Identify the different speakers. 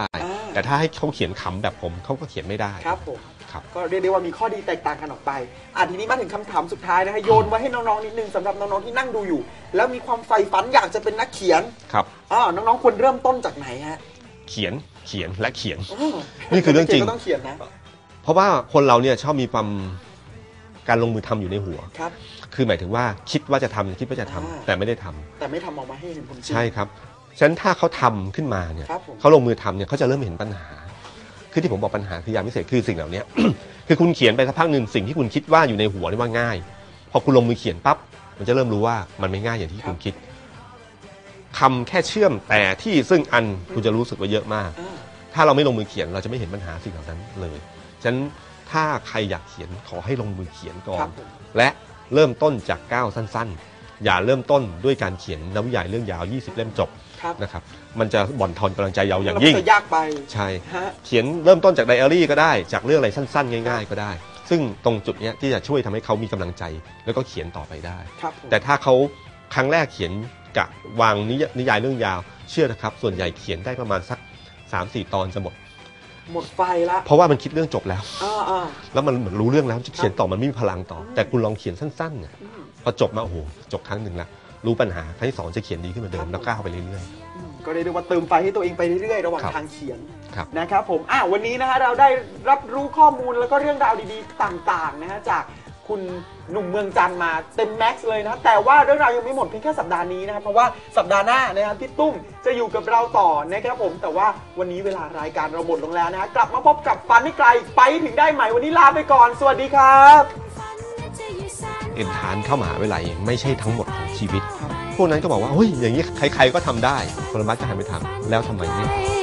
Speaker 1: อ่า
Speaker 2: แต่ถ้าให้เขาเขียนขำแบบผมเขาก็เขียนไม่ได้
Speaker 1: ครับผม
Speaker 2: ครับ
Speaker 1: ก็เรียกได้ว่ามีข้อดีแตกต่างกันออกไปอะทีนี้มาถึงคำถามสุดท้ายนะฮะโยนไว้ให้น้องๆนิดนึงสำหรับน้องๆที่นั่งดูอยู่ แล้วมีความใฝ่ฝันอยากจะเป็นนักเขียน
Speaker 2: ครับ
Speaker 1: อ่าน้องๆควรเริ่มต้นจากไหนฮะ
Speaker 2: เขียนเขียนและเขียน
Speaker 1: อืม
Speaker 2: นี่คือเรื่องจริง
Speaker 1: ก็ต้องเขียนนะ
Speaker 2: เพราะว่าคนเราเนี่ยชอบมีความการลงมือทำอยู่ในหัว
Speaker 1: ครับ
Speaker 2: คือหมายถึงว่าคิดว่าจะทำคิดว่าจะทำ
Speaker 1: อ่า
Speaker 2: แต่ไม่ได้ทำ
Speaker 1: แต่ไม่ทำออกมาให้เห็นผลจริง
Speaker 2: ใช่ครับ ฉะนั้นถ้าเขาทำขึ้นมาเนี่ย
Speaker 1: ครับผม
Speaker 2: เขาลงมือทำเนี่ยเขาจะเริ่มเห็นปัญหา คือที่ผมบอกปัญหาคือยามพิเศษคือสิ่งเหล่านี้คือคุณเขียนไปสักพักหนึ่งสิ่งที่คุณคิดว่าอยู่ในหัวนี่ว่าง่าย พอคุณลงมือเขียนปั๊บมันจะเริ่มรู้ว่ามันไม่ง่ายอย่างที่คุณคิดคำแค่เชื่อมแต่ที่ซึ่งอันคุณจะรู้สึกว่าเยอะมาก
Speaker 1: อ่า
Speaker 2: ถ้าเราไม่ลงมือเขียนเราจะไม่เห็นปัญหาสิ่งเหล่านั้นเลยฉะนั้นถ้าใครอยากเขียนขอให้ลงมือเขียนก่อ
Speaker 1: ครั
Speaker 2: น
Speaker 1: บผม
Speaker 2: และเริ่มต้นจากก้าวสั้นๆ อย่าเริ่มต้นด้วยการเขียนนวนิยายเรื่องยาว 20 เล่มจบ
Speaker 1: ครับ
Speaker 2: นะครับ มันจะบ่อนทอนกำลังใจเราอย่างยิ่ง
Speaker 1: แล้วมันจะยากไป
Speaker 2: ใช่
Speaker 1: ฮะ
Speaker 2: เขียนเริ่มต้นจากไดอารี่ก็ได้ จากเรื่องอะไรสั้นๆ ง่าย ๆ ก็ได้ ซึ่งตรงจุดเนี้ยที่จะช่วยทำให้เขามีกำลังใจ แล้วก็เขียนต่อไปได้
Speaker 1: ครับผม
Speaker 2: แต่ถ้าเขาครั้งแรกเขียนกะวางนิยนิยายเรื่องยาว เชื่อนะครับ ส่วนใหญ่เขียนได้ประมาณสัก 3-4 ตอนจะหมด
Speaker 1: หมดไฟละ
Speaker 2: เพราะว่ามันคิดเรื่องจบแล้ว
Speaker 1: อ่าอ่า
Speaker 2: แล้วมันเหมือนรู้เรื่องแล้วจะเขียนต่อมันไม่มีพลังต่อ แต่คุณลองเขียนสั้นๆเนี่ย
Speaker 1: อืม
Speaker 2: พอจบมาโอ้โหจบครั้งหนึ่งแล้วรู้ปัญหาครั้งที่สองจะเขียนดีขึ้นเหมือนเดิ
Speaker 1: ครั
Speaker 2: ม
Speaker 1: บ
Speaker 2: แล้วก้าวไปเรื่อย
Speaker 1: อืมก็เรียกได้ว่าเติมไฟให้ตัวเองไปเรื่อยๆ ระหว่าง
Speaker 2: ครับ
Speaker 1: ทางเขียน
Speaker 2: ๆครับ
Speaker 1: นะครับผมอะวันนี้นะฮะเราได้รับรู้ข้อมูลแล้วก็เรื่องราวดีๆต่างๆนะฮะจากคุณหนุ่มเมืองจันทร์มาเต็มแม็กซ์เลยนะแต่ว่าเรื่องราวยังไม่หมดเพียงแค่สัปดาห์นี้นะครับเพราะว่าสัปดาห์หน้านะครับพี่ตุ้มจะอยู่กับเราต่อนะครับผมแต่ว่าวันนี้เวลารายการเราหมดลงแล้วนะฮะกลับมาพบกับฟันให้ไกลไปให้ถึงได้ใหม่วันนี้ลาไปก่อน สวัสดีครับ
Speaker 2: เอ็นทานเข้ามหาวิทยาลัยไม่ใช่ทั้งหมดของชีวิต พวกนั้นก็บอกว่าเฮ้ยอย่างนี้ใครๆก็ทำได้คนละมักจะหันไปทำแล้วทำไมไม่